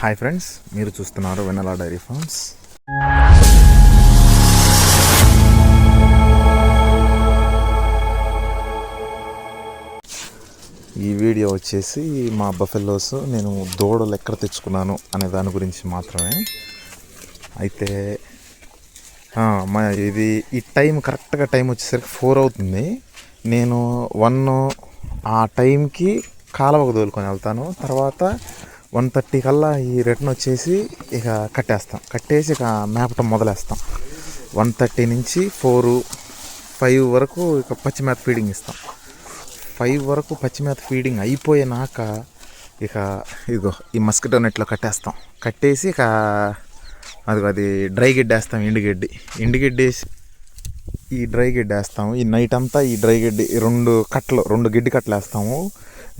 Hi friends మీరు చూస్తున్నారు వెనలా dairy farms ఈ వీడియో వచ్చేసి మా బఫెల్లోస్ నేను దూడలు ఎక్కడ తెచ్చుకున్నాను అనే దాని గురించి మాత్రమే. అయితే మా ఇది ఈ టైం కరెక్ట్గా టైం వచ్చేసరికి ఫోర్ అవుతుంది. నేను వన్ ఆ టైంకి కాలువకు తోలుకొని వెళ్తాను. తర్వాత వన్ థర్టీ కల్లా ఈ రిటర్న్ వచ్చేసి ఇక కట్టేస్తాం. కట్టేసి ఇక మేపటం మొదలేస్తాం. వన్ థర్టీ నుంచి ఫోరు ఫైవ్ వరకు ఇక పచ్చిమేత ఫీడింగ్ ఇస్తాం. ఫైవ్ వరకు పచ్చిమేత ఫీడింగ్ అయిపోయినాక ఇక ఇదిగో ఈ మస్కిటో నెట్లో కట్టేస్తాం. కట్టేసి ఇక అది అది డ్రై గిడ్డ వేస్తాం ఎండుగడ్డి ఎండుగడ్డి వేసి ఈ డ్రై గిడ్డ వేస్తాము. ఈ నైట్ అంతా ఈ డ్రై గడ్డి ఈ రెండు కట్టలు రెండు గడ్డి కట్టలు వేస్తాము.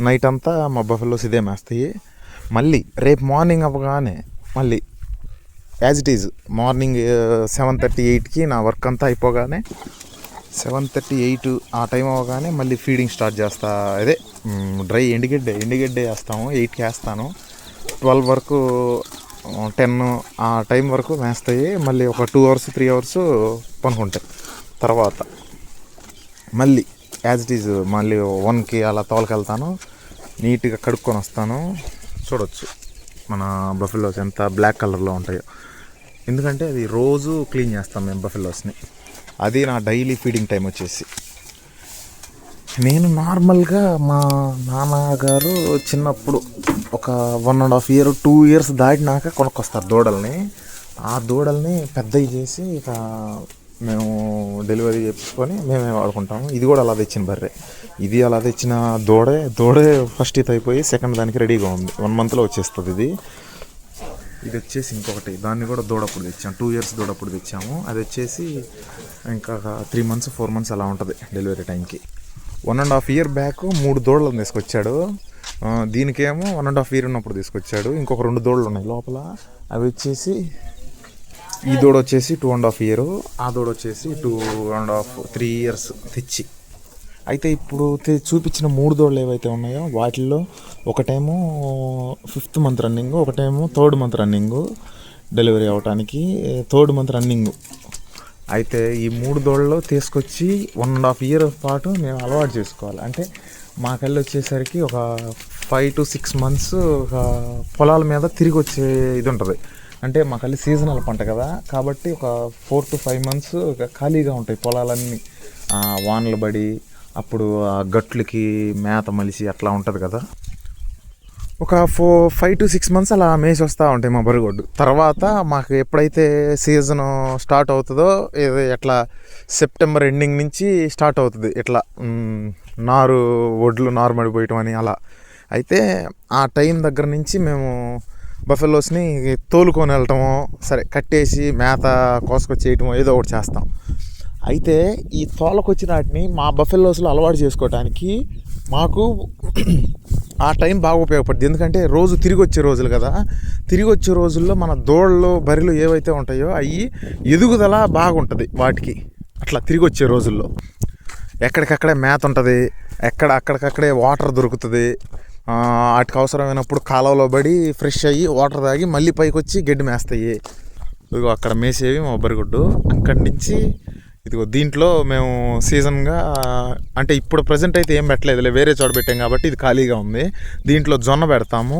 నైట్ అంతా మా బఫెలోస్ ఇదే మేస్తాయి. మళ్ళీ రేపు మార్నింగ్ అవ్వగానే మళ్ళీ as it is morning seven thirty ఎయిట్కి నా వర్క్ అంతా అయిపోగానే సెవెన్ థర్టీ ఎయిట్ ఆ టైం అవ్వగానే మళ్ళీ ఫీడింగ్ స్టార్ట్ చేస్తా. అదే డ్రై ఎండుగడ్డ ఎండుగడ్డ వేస్తాము ఎయిట్కి వేస్తాను. ట్వెల్వ్ వరకు టెన్ ఆ టైం వరకు వేస్తాయి. మళ్ళీ ఒక టూ అవర్స్ త్రీ అవర్స్ పనుకుంటాయి. తర్వాత మళ్ళీ యాజ్ ఇట్ ఈజ్ మళ్ళీ వన్కి అలా తోలకెళ్తాను. నీట్గా కడుక్కొని వస్తాను. చూడొచ్చు. మన బఫెలోస్ ఎంత బ్లాక్ కలర్లో ఉంటాయో. ఎందుకంటే అది రోజు క్లీన్ చేస్తాం మేము బఫెలోస్ని. అది నా డైలీ ఫీడింగ్ టైం వచ్చేసి. నేను నార్మల్గా మా నాన్నగారు చిన్నప్పుడు ఒక one and half year two years దాటినాక కొనుక్కొస్తారు దూడల్ని. ఆ దూడల్ని పెద్దవి చేసి ఇక మేము డెలివరీ చేసుకొని మేమే వాడుకుంటాము. ఇది కూడా అలా తెచ్చిన బర్రె. ఇది అలా తెచ్చిన దూడే దూడే ఫస్ట్ ఇది అయిపోయి సెకండ్ దానికి రెడీగా ఉంది. వన్ మంత్లో వచ్చేస్తుంది ఇది. ఇది వచ్చేసి ఇంకొకటి. దాన్ని కూడా దూడప్పుడు తెచ్చాము టూ ఇయర్స్ దూడప్పుడు తెచ్చాము. అది వచ్చేసి ఇంకా త్రీ మంత్స్ ఫోర్ మంత్స్ అలా ఉంటుంది డెలివరీ టైంకి one and half year back మూడు దూడలను తీసుకొచ్చాడు. దీనికేమో వన్ అండ్ హాఫ్ ఇయర్ ఉన్నప్పుడు తీసుకొచ్చాడు. ఇంకొక రెండు దూడలు ఉన్నాయి లోపల. అవి వచ్చేసి ఈ దూడ వచ్చేసి టూ అండ్ హాఫ్ ఇయర్ ఆ దూడ వచ్చేసి two and half three years తెచ్చి. అయితే ఇప్పుడు చూపించిన మూడు దూడలు ఏవైతే ఉన్నాయో వాటిల్లో ఒకటేమో ఫిఫ్త్ మంత్ రన్నింగ్ ఒకటేమో థర్డ్ మంత్ రన్నింగ్ డెలివరీ అవడానికి థర్డ్ మంత్ రన్నింగ్ అయితే ఈ మూడు దూడలు తీసుకొచ్చి వన్ అండ్ హాఫ్ ఇయర్ పాటు మేము అలవాటు చేసుకోవాలి. అంటే మాకెళ్ళి వచ్చేసరికి ఒక ఫైవ్ టు సిక్స్ మంత్స్ ఒక పొలాల మీద తిరిగి వచ్చే ఇది ఉంటుంది. అంటే మాకల్లి సీజనల్ పంట కదా కాబట్టి ఒక ఫోర్ టు ఫైవ్ మంత్స్ ఖాళీగా ఉంటాయి పొలాలన్నీ. వానలు పడి అప్పుడు ఆ గట్లకి మేత మలిసి అట్లా ఉంటుంది కదా. ఒక four five to six months అలా మేసి వస్తూ ఉంటాయి మా బరిగొడ్డు. తర్వాత మాకు ఎప్పుడైతే సీజన్ స్టార్ట్ అవుతుందో ఏదో ఎట్లా సెప్టెంబర్ ఎండింగ్ నుంచి స్టార్ట్ అవుతుంది. ఇట్లా నారు ఒడ్లు నారు మడిపోయటం అని అలా. అయితే ఆ టైం దగ్గర నుంచి మేము బఫెలోస్ని తోలుకొని వెళ్ళటమో సరే కట్టేసి మేత కోసుకొచ్చేయటమో ఏదో ఒకటి చేస్తాం. అయితే ఈ తోలకొచ్చిన వాటిని మా బఫెల్లోస్లో అలవాటు చేసుకోవడానికి మాకు ఆ టైం బాగా ఉపయోగపడుతుంది ఎందుకంటే రోజు తిరిగి వచ్చే రోజులు కదా. తిరిగి వచ్చే రోజుల్లో మన దోళ్ళు బరిలు ఏవైతే ఉంటాయో అవి ఎదుగుదల బాగుంటుంది వాటికి. అట్లా తిరిగి వచ్చే రోజుల్లో. ఎక్కడికక్కడే మేత ఉంటుంది ఎక్కడ అక్కడికక్కడే వాటర్ దొరుకుతుంది వాటికి అవసరమైనప్పుడు కాలువలో పడి ఫ్రెష్ అయ్యి వాటర్ తాగి మళ్ళీ పైకి వచ్చి గడ్డి మేస్తాయి. ఇదిగో అక్కడ మేసేవి మా బరిగుడ్డు అక్కడి నుంచి ఇదిగో దీంట్లో మేము సీజన్గా అంటే ఇప్పుడు ప్రజెంట్ అయితే ఏం పెట్టలేదులే వేరే చోట పెట్టాం కాబట్టి ఇది ఖాళీగా ఉంది. దీంట్లో జొన్న పెడతాము.